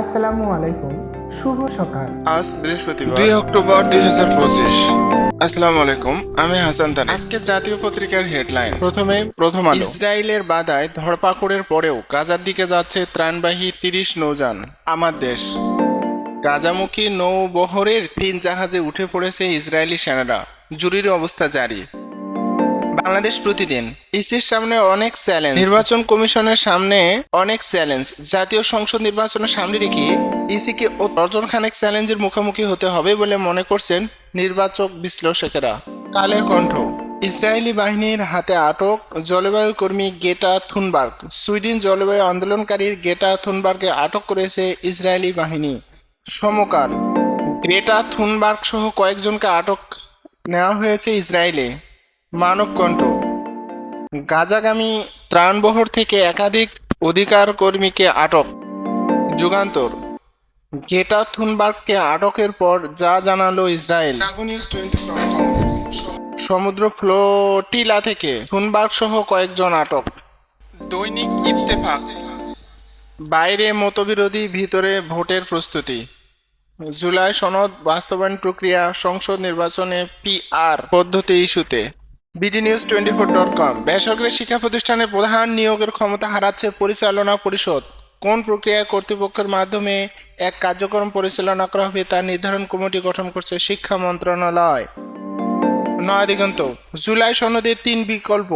আসসালামু আলাইকুম শুভ সকাল। আজ বৃহস্পতিবার। দুই অক্টোবর দুই হাজার পঁচিশ। আসসালামু আলাইকুম আমি হাসান তানি আজকে জাতীয় পত্রিকার হেডলাইন। প্রথমে প্রথম আলো ইসরায়েলের বাধায় ধরপাকড়ের পরেও গাজার দিকে যাচ্ছে ত্রাণবাহী তিরিশ নৌযান। আমার দেশ। গাজামুখী নৌবহরের তিন জাহাজে উঠে পড়েছে ইসরায়েলি সেনারা। জরুরি অবস্থা জারি। বাংলাদেশ প্রতিদিন। ইসির সামনে অনেক চ্যালেঞ্জ নির্বাচন কমিশনের সামনে অনেক চ্যালেঞ্জ জাতীয় সংসদ নির্বাচনের সামনে রেখে ইসিকে ও দর্জন খানেক চ্যালেঞ্জের মুখোমুখি হতে হবে বলে মনে করছেন নির্বাচক বিশ্লেষকেরা। কালের কণ্ঠ। ইসরায়েলি বাহিনীর হাতে আটক জলবায়ু কর্মী গেটা থুনবার্গ। সুইডেন জলবায়ু আন্দোলনকারী গেটা থুনবার্গকে আটক করেছে ইসরায়েলি বাহিনী। সমকাল। গ্রেটা থুনবার্গ সহ কয়েকজনকে আটক নেওয়া হয়েছে ইসরায়েলে। মানবকণ্ঠ। গাজাগামী ত্রাণবহর থেকে একাধিক অধিকার কর্মীকে আটক। যুগান্তর। গেটা থুনবার্গকে আটকের পর যা জানালো ইসরায়েল। সমুদ্র ফ্লোটিলা থেকে থুনবার্গ সহ কয়েকজন আটক। দৈনিক ইত্তেফাক। বাইরে মতবিরোধী ভিতরে ভোটের প্রস্তুতি। জুলাই সনদ বাস্তবায়ন প্রক্রিয়া সংসদ নির্বাচনে পিআর পদ্ধতি ইস্যুতে। BD news twenty four dot com বেসরকারি শিক্ষা প্রতিষ্ঠানে প্রধান নিয়োগের ক্ষমতা হারাচ্ছে পরিচালনা পরিষদ। কোন প্রক্রিয়ায় কর্তৃপক্ষের মাধ্যমে এক কার্যক্রম পরিচালনা করা হবে তা নির্ধারণ কমিটি গঠন করছে শিক্ষা মন্ত্রণালয়। নয় দিগন্ত, জুলাই সনদের তিন বিকল্প।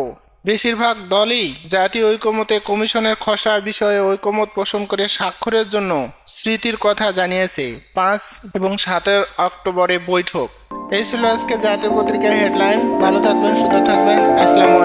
বেশিরভাগ দলই জাতীয় ঐকমতে কমিশনের খসড়া বিষয়ে ঐকমত পোষণ করে স্বাক্ষরের জন্য স্মৃতির কথা জানিয়েছে। পাঁচ এবং সাতের অক্টোবরে বৈঠক। এই ছিল আজকে জাতীয় পত্রিকার হেডলাইন। ভালো থাকবেন সুস্থ থাকবেন। আসসালামু